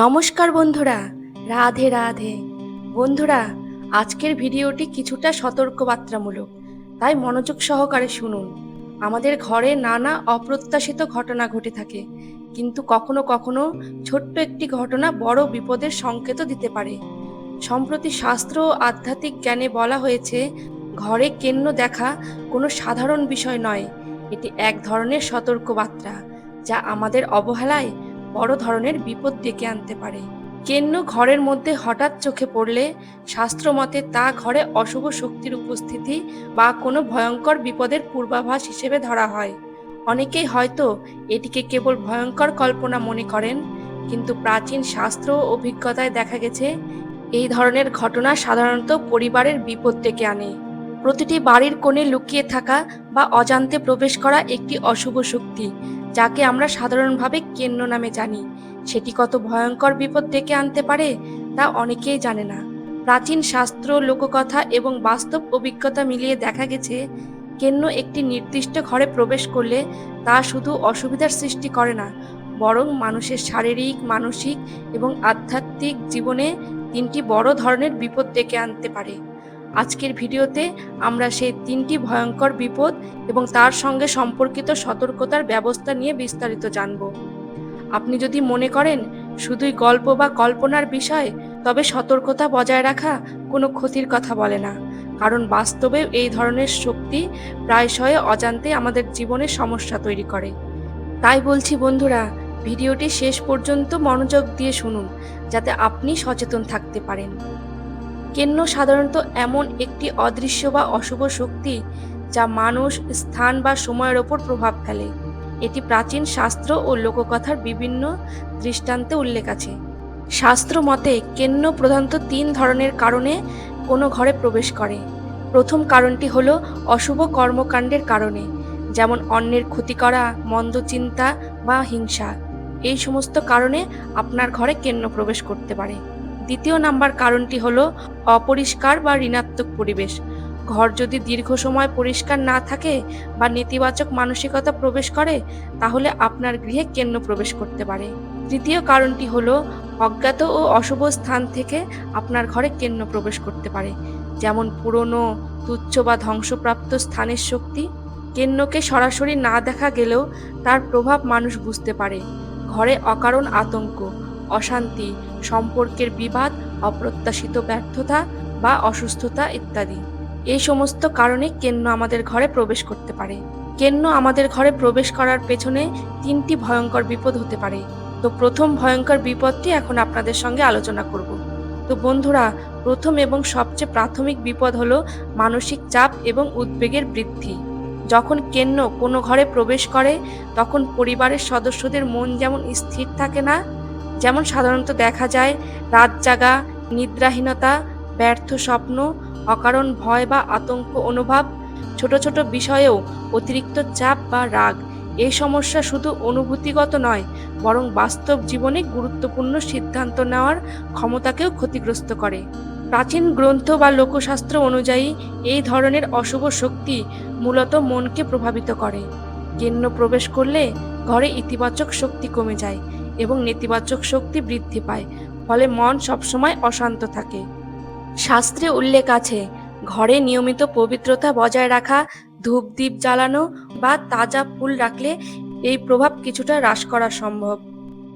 নমস্কার বন্ধুরা, রাধে রাধে। বন্ধুরা, আজকের ভিডিওটি কিছুটা সতর্কবার্তামূলক, তাই মনোযোগ সহকারে শুনুন। আমাদের ঘরে নানা অপ্রত্যাশিত ঘটনা ঘটে থাকে, কিন্তু কখনো কখনো ছোট্ট একটি ঘটনা বড় বিপদের সংকেত দিতে পারে। সম্প্রতি শাস্ত্র ও আধ্যাত্মিক জ্ঞানে বলা হয়েছে, ঘরে কেন্ন দেখা কোনো সাধারণ বিষয় নয়। এটি এক ধরনের সতর্কবার্তা, যা আমাদের অবহেলায় বড় ধরনের বিপদ ডেকে আনতে পারে। কেন্ন ঘরের মধ্যে হঠাৎ চোখে পড়লে শাস্ত্রমতে তা ঘরে অশুভ শক্তির উপস্থিতি বা কোনো ভয়ঙ্কর বিপদের পূর্বাভাস হিসেবে ধরা হয়। অনেকেই হয়তো এটিকে কেবল ভয়ঙ্কর কল্পনা মনে করেন, কিন্তু প্রাচীন শাস্ত্র অভিজ্ঞতায় দেখা গেছে, এই ধরনের ঘটনা সাধারণত পরিবারের বিপদ ডেকে আনে। প্রতিটি বাড়ির কোণে লুকিয়ে থাকা বা অজান্তে প্রবেশ করা একটি অশুভ শক্তি যাকে আমরা সাধারণভাবে কেন্ন নামে জানি। সেটি কত ভয়ঙ্কর বিপদ ডেকে আনতে পারে, তা অনেকেই জানে না। প্রাচীন শাস্ত্র, লোককথা এবং বাস্তব অভিজ্ঞতা মিলিয়ে দেখা গেছে, কেন্ন একটি নির্দিষ্ট ঘরে প্রবেশ করলে তা শুধু অসুবিধার সৃষ্টি করে না, বরং মানুষের শারীরিক, মানসিক এবং আধ্যাত্মিক জীবনে তিনটি বড় ধরনের বিপদ ডেকে আনতে পারে। আজকের ভিডিওতে আমরা সেই তিনটি ভয়ঙ্কর বিপদ এবং তার সঙ্গে সম্পর্কিত সতর্কতার ব্যবস্থা নিয়ে বিস্তারিত জানব। আপনি যদি মনে করেন শুধুই গল্প বা কল্পনার বিষয়, তবে সতর্কতা বজায় রাখা কোনো ক্ষতির কথা বলে না, কারণ বাস্তবে এই ধরনের শক্তি প্রায়শই অজান্তে আমাদের জীবনে সমস্যা তৈরি করে। তাই বলছি বন্ধুরা, ভিডিওটি শেষ পর্যন্ত মনোযোগ দিয়ে শুনুন, যাতে আপনি সচেতন থাকতে পারেন। কেন্ন সাধারণত এমন একটি অদৃশ্য বা অশুভ শক্তি যা মানুষ, স্থান বা সময়ের ওপর প্রভাব ফেলে। এটি প্রাচীন শাস্ত্র ও লোককথার বিভিন্ন দৃষ্টান্তে উল্লেখ আছে। শাস্ত্র মতে কেন্ন প্রধানত তিন ধরনের কারণে কোনো ঘরে প্রবেশ করে। প্রথম কারণটি হল অশুভ কর্মকাণ্ডের কারণে, যেমন অন্যের ক্ষতি করা, মন্দ চিন্তা বা হিংসা। এই সমস্ত কারণে আপনার ঘরে কেন্ন প্রবেশ করতে পারে। দ্বিতীয় নাম্বার কারণটি হলো অপরিষ্কার বা ঋণাত্মক পরিবেশ। ঘর যদি দীর্ঘ সময় পরিষ্কার না থাকে বা নেতিবাচক মানসিকতা প্রবেশ করে, তাহলে আপনার গৃহে কেন্ন প্রবেশ করতে পারে। তৃতীয় কারণটি হলো, অজ্ঞাত ও অশুভ স্থান থেকে আপনার ঘরে কেন্ন প্রবেশ করতে পারে। যেমন পুরনো, তুচ্ছ বা ধ্বংসপ্রাপ্ত স্থানের শক্তি। কেন্নকে সরাসরি না দেখা গেলেও তার প্রভাব মানুষ বুঝতে পারে। ঘরে অকারণ আতঙ্ক, অশান্তি, সম্পর্কের বিবাদ অপ্রত্যাশিত ব্যর্থতা বা অসুস্থতা ইত্যাদি। এই সমস্ত কারণে কেন্ন আমাদের ঘরে প্রবেশ করতে পারে। কেন্ন আমাদের ঘরে প্রবেশ করার পেছনে তিনটি ভয়ঙ্কর বিপদ হতে পারে। তো প্রথম ভয়ঙ্কর বিপদটি এখন আপনাদের সঙ্গে আলোচনা করব। তো বন্ধুরা, প্রথম এবং সবচেয়ে প্রাথমিক বিপদ হলো মানসিক চাপ এবং উদ্বেগের বৃদ্ধি। যখন কেন্ন কোনো ঘরে প্রবেশ করে, তখন পরিবারের সদস্যদের মন যেমন স্থির থাকে না, যেমন সাধারণত দেখা যায়, রাত জাগা নিদ্রাহীনতা, ব্যর্থ স্বপ্ন, অকারণ ভয় বা আতঙ্ক অনুভব, ছোট ছোট বিষয়েও অতিরিক্ত চাপ বা রাগ। এই সমস্যা শুধু অনুভূতিগত নয়, বরং বাস্তব জীবনে গুরুত্বপূর্ণ সিদ্ধান্ত নেওয়ার ক্ষমতাকেও ক্ষতিগ্রস্ত করে। প্রাচীন গ্রন্থ বা লোকশাস্ত্র অনুযায়ী এই ধরনের অশুভ শক্তি মূলত মনকে প্রভাবিত করে। কেন্ন প্রবেশ করলে ঘরে ইতিবাচক শক্তি কমে যায় এবং নেতিবাচক শক্তি বৃদ্ধি পায়। ফলে মন সবসময় অশান্ত থাকে। শাস্ত্রে উল্লেখ আছে, ঘরে নিয়মিত পবিত্রতা বজায় রাখা, ধূপ দ্বীপ জ্বালানো বা তাজা ফুল রাখলে এই প্রভাব কিছুটা হ্রাস করা সম্ভব।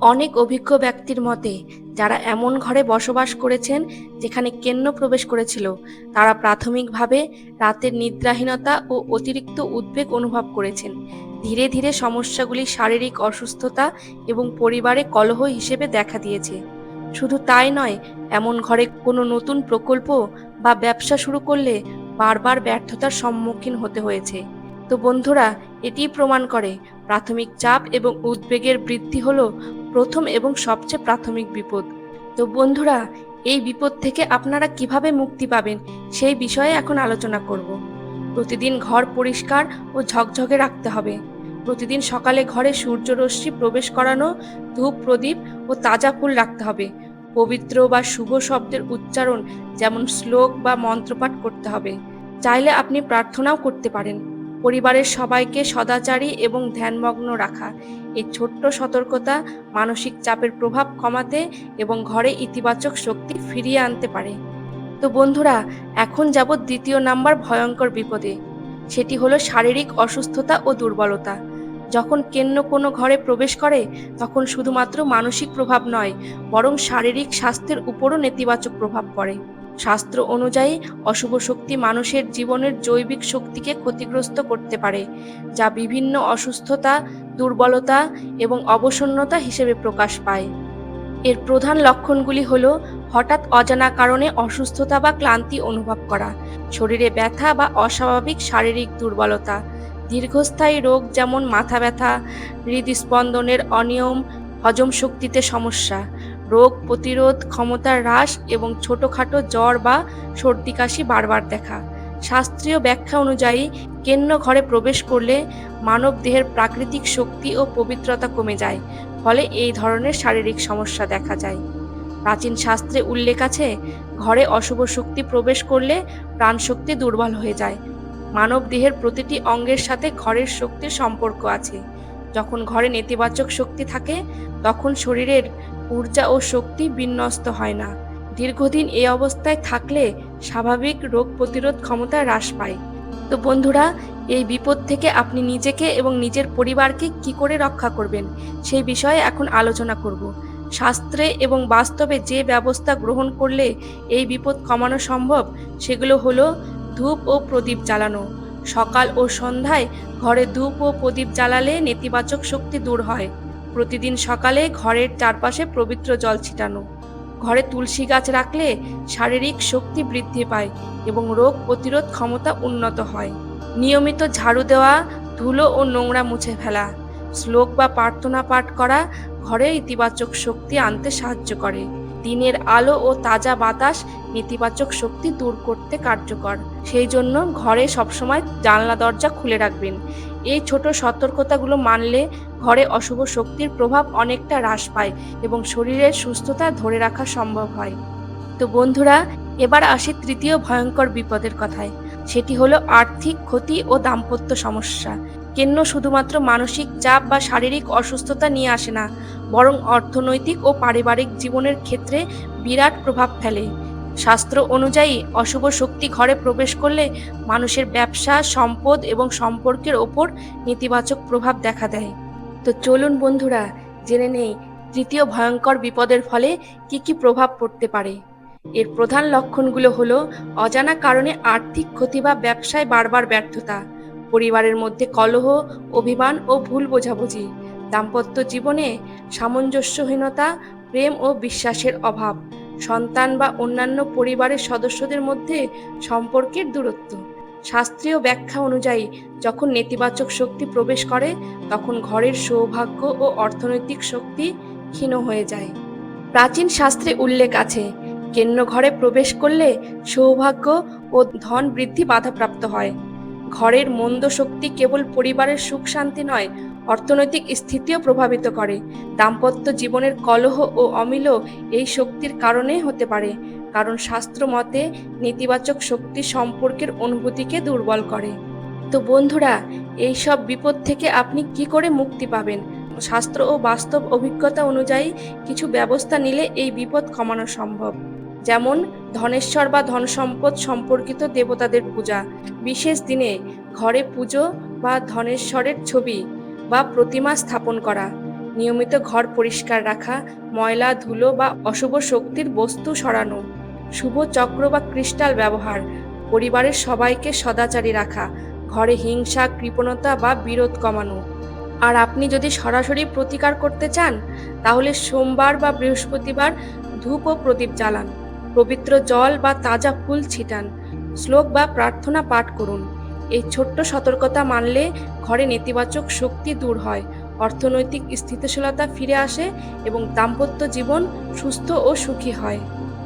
অনেক অভিজ্ঞ ব্যক্তির মতে, যারা এমন ঘরে বসবাস করেছেন, যেখানে কেন্ন প্রবেশ করেছিল, তারা প্রাথমিকভাবে রাতের নিদ্রাহীনতা ও অতিরিক্ত উদ্বেগ অনুভব করেছেন। ধীরে ধীরে সমস্যাগুলি শারীরিক অসুস্থতা এবং পরিবারে কলহ হিসেবে দেখা দিয়েছে। শুধু তাই নয়, এমন ঘরে কোনো নতুন প্রকল্প বা ব্যবসা শুরু করলে বারবার ব্যর্থতার সম্মুখীন হতে হয়েছে। তো বন্ধুরা এটি প্রমাণ করে প্রাথমিক চাপ এবং উদ্বেগের বৃদ্ধি হলো প্রথম এবং সবচেয়ে প্রাথমিক বিপদ। তো বন্ধুরা, এই বিপদ থেকে আপনারা কীভাবে মুক্তি পাবেন সেই বিষয়ে এখন আলোচনা করব। প্রতিদিন ঘর পরিষ্কার ও ঝকঝকে রাখতে হবে। প্রতিদিন সকালে ঘরে সূর্যরশ্মি প্রবেশ করানো, ধূপ, প্রদীপ ও তাজা ফুল রাখতে হবে। পবিত্র বা শুভ শব্দের উচ্চারণ যেমন শ্লোক বা মন্ত্রপাঠ করতে হবে। চাইলে আপনি প্রার্থনাও করতে পারেন। পরিবারের সবাইকে সদাচারী এবং ধ্যানমগ্ন রাখা। এই ছোট্ট সতর্কতা মানসিক চাপের প্রভাব কমাতে এবং ঘরে ইতিবাচক শক্তি ফিরিয়ে আনতে পারে। তো বন্ধুরা, এখন যাব দ্বিতীয় নাম্বার ভয়ঙ্কর বিপদে। সেটি হলো শারীরিক অসুস্থতা ও দুর্বলতা। যখন কেন্ন কোনো ঘরে প্রবেশ করে, তখন শুধুমাত্র মানসিক প্রভাব নয়, বরং শারীরিক স্বাস্থ্যের উপরও নেতিবাচক প্রভাব পড়ে। শাস্ত্র অনুযায়ী, অশুভ শক্তি মানুষের জীবনের জৈবিক শক্তিকে ক্ষতিগ্রস্ত করতে পারে, যা বিভিন্ন অসুস্থতা, দুর্বলতা এবং অবসন্নতা হিসেবে প্রকাশ পায়। এর প্রধান লক্ষণগুলি হল হঠাৎ অজানা কারণে অসুস্থতা বা ক্লান্তি অনুভব করা, শরীরে ব্যথা বা অস্বাভাবিক শারীরিক দুর্বলতা, দীর্ঘস্থায়ী রোগ যেমন মাথা ব্যথা, হৃদস্পন্দনের অনিয়ম, হজম শক্তিতে সমস্যা, রোগ প্রতিরোধ ক্ষমতার হ্রাস এবং ছোটোখাটো জ্বর বা সর্দি কাশি বারবার দেখা। শাস্ত্রীয় ব্যাখ্যা অনুযায়ী, কেন্ন ঘরে প্রবেশ করলে মানব দেহের প্রাকৃতিক শক্তি ও পবিত্রতা কমে যায়, ফলে এই ধরনের শারীরিক সমস্যা দেখা যায়। প্রাচীন শাস্ত্রে উল্লেখ আছে, ঘরে অশুভ শক্তি প্রবেশ করলে প্রাণশক্তি দুর্বল হয়ে যায়। মানব দেহের প্রতিটি অঙ্গের সাথে ঘরের শক্তির সম্পর্ক আছে। যখন ঘরে নেতিবাচক শক্তি থাকে, তখন শরীরের ঊর্জা ও শক্তি বিন্যস্ত হয় না। দীর্ঘদিন এই অবস্থায় থাকলে স্বাভাবিক রোগ প্রতিরোধ ক্ষমতা হ্রাস পায়। তো বন্ধুরা, এই বিপদ থেকে আপনি নিজেকে এবং নিজের পরিবারকে কি করে রক্ষা করবেন, সেই বিষয়ে এখন আলোচনা করব। শাস্ত্রে এবং বাস্তবে যে ব্যবস্থা গ্রহণ করলে এই বিপদ কমানো সম্ভব, সেগুলো হলো ধূপ ও প্রদীপ জ্বালানো। সকাল ও সন্ধ্যায় ঘরে ধূপ ও প্রদীপ জ্বালালে নেতিবাচক শক্তি দূর হয়। প্রতিদিন সকালে ঘরের চারপাশে পবিত্র জল ছিটানো। ঘরে তুলসী গাছ রাখলে শারীরিক শক্তি বৃদ্ধি পায় এবং রোগ প্রতিরোধ ক্ষমতা উন্নত হয়। নিয়মিত ঝাড়ু দেওয়া, ধুলো ও নোংরা মুছে ফেলা। শ্লোক বা প্রার্থনা পাঠ করা ঘরে ইতিবাচক শক্তি আনতে সাহায্য করে। দিনের আলো ও তাজা বাতাস নেতিবাচক শক্তি দূর করতে কার্যকর। সেই জন্য ঘরে সবসময় জানলা, দরজা খুলে রাখবেন। এই ছোট সতর্কতাগুলো মানলে ঘরে অশুভ শক্তির প্রভাব অনেকটা হ্রাস পায় এবং শরীরের সুস্থতা ধরে রাখা সম্ভব হয়। তো বন্ধুরা, এবার আসি তৃতীয় ভয়ঙ্কর বিপদের কথায়। সেটি হলো আর্থিক ক্ষতি ও দাম্পত্য সমস্যা। কেন্ন শুধুমাত্র মানসিক চাপ বা শারীরিক অসুস্থতা নিয়ে আসে না, বরং অর্থনৈতিক ও পারিবারিক জীবনের ক্ষেত্রে বিরাট প্রভাব ফেলে। শাস্ত্র অনুযায়ী, অশুভ শক্তি ঘরে প্রবেশ করলে মানুষের ব্যবসা, সম্পদ এবং সম্পর্কের ওপর নেতিবাচক প্রভাব দেখা দেয়। তো চলুন বন্ধুরা, জেনে নেই তৃতীয় ভয়ঙ্কর বিপদের ফলে কি কি প্রভাব পড়তে পারে। এর প্রধান লক্ষণগুলো হলো, অজানা কারণে আর্থিক ক্ষতি বা ব্যবসায় বারবার ব্যর্থতা পরিবারের মধ্যে কলহ, অভিমান ও ভুল বোঝাবুঝি, দাম্পত্য জীবনে সামঞ্জস্যহীনতা, প্রেম ও বিশ্বাসের অভাব, সন্তান বা অন্যান্য পরিবারের সদস্যদের মধ্যে সম্পর্কের দূরত্ব। শাস্ত্রীয় ব্যাখ্যা অনুযায়ী, যখন নেতিবাচক শক্তি প্রবেশ করে, তখন ঘরের সৌভাগ্য ও অর্থনৈতিক শক্তি ক্ষীণ হয়ে যায়। প্রাচীন শাস্ত্রে উল্লেখ আছে কেন্ন ঘরে প্রবেশ করলে সৌভাগ্য ও ধন বৃদ্ধি বাধাপ্রাপ্ত হয়। ঘরের মন্দ শক্তি কেবল পরিবারের সুখ শান্তি নয়, অর্থনৈতিক স্থিতিও প্রভাবিত করে। দাম্পত্য জীবনের কলহ ও অমিল এই শক্তির কারণে হতে পারে, কারণ শাস্ত্র মতে নেতিবাচক শক্তি সম্পর্কের অনুভূতিকে দুর্বল করে। তো বন্ধুরা, এই সব বিপদ থেকে আপনি কি করে মুক্তি পাবেন? শাস্ত্র ও বাস্তব অভিজ্ঞতা অনুযায়ী কিছু ব্যবস্থা নিলে এই বিপদ কমানো সম্ভব। যেমন ধনেশ্বর বা ধন সম্পদ সম্পর্কিত দেবতাদের পূজা, বিশেষ দিনে ঘরে পুজো বা ধনেশ্বরের ছবি বা প্রতিমা স্থাপন করা, নিয়মিত ঘর পরিষ্কার রাখা, ময়লা, ধুলো বা অশুভ শক্তির বস্তু সরানো, শুভ চক্র বা ক্রিস্টাল ব্যবহার, পরিবারের সবাইকে সদাচারী রাখা, ঘরে হিংসা, কৃপণতা বা বিরোধ কমানো। আর আপনি যদি সরাসরি প্রতিকার করতে চান, তাহলে সোমবার বা বৃহস্পতিবার ধূপ ও প্রদীপ জ্বালান। পবিত্র জল বা তাজা ফুল ছিটান। শ্লোক বা প্রার্থনা পাঠ করুন। এই ছোট্ট সতর্কতা মানলে ঘরে নেতিবাচক শক্তি দূর হয়, অর্থনৈতিক স্থিতিশীলতা ফিরে আসে এবং দাম্পত্য জীবন সুস্থ ও সুখী হয়।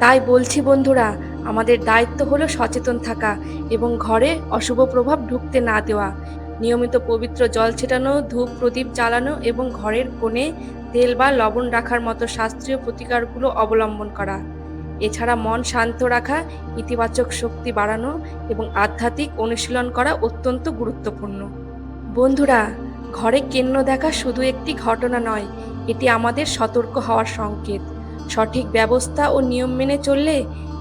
তাই বলছি বন্ধুরা, আমাদের দায়িত্ব হলো সচেতন থাকা এবং ঘরে অশুভ প্রভাব ঢুকতে না দেওয়া। নিয়মিত পবিত্র জল ছেটানো, ধূপ, প্রদীপ জ্বালানো এবং ঘরের কোণে তেল বা লবণ রাখার মতো শাস্ত্রীয় প্রতিকারগুলো অবলম্বন করা। এছাড়া মন শান্ত রাখা, ইতিবাচক শক্তি বাড়ানো এবং আধ্যাত্মিক অনুশীলন করা অত্যন্ত গুরুত্বপূর্ণ। বন্ধুরা, ঘরে কেন্ন দেখা শুধু একটি ঘটনা নয়, এটি আমাদের সতর্ক হওয়ার সংকেত। সঠিক ব্যবস্থা ও নিয়ম মেনে চললে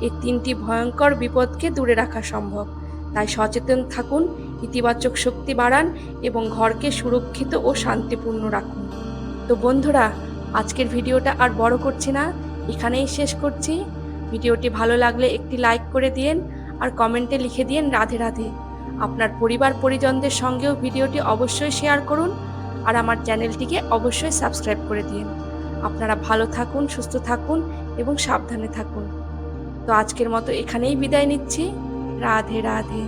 এই তিনটি ভয়ঙ্কর বিপদকে দূরে রাখা সম্ভব। তাই সচেতন থাকুন, ইতিবাচক শক্তি বাড়ান এবং ঘরকে সুরক্ষিত ও শান্তিপূর্ণ রাখুন। তো বন্ধুরা, আজকের ভিডিওটা আর বড় করছি না, এখানেই শেষ করছি। ভিডিওটি ভালো লাগলে একটি লাইক করে দিন আর কমেন্টে লিখে দিন রাধে রাধে। আপনার পরিবার পরিজনদের সঙ্গেও ভিডিওটি অবশ্যই শেয়ার করুন আর আমার চ্যানেলটিকে অবশ্যই সাবস্ক্রাইব করে দিন আপনারা ভালো থাকুন, সুস্থ থাকুন এবং সাবধানে থাকুন। তো আজকের মতো এখানেই বিদায় নিচ্ছি। রাধে রাধে।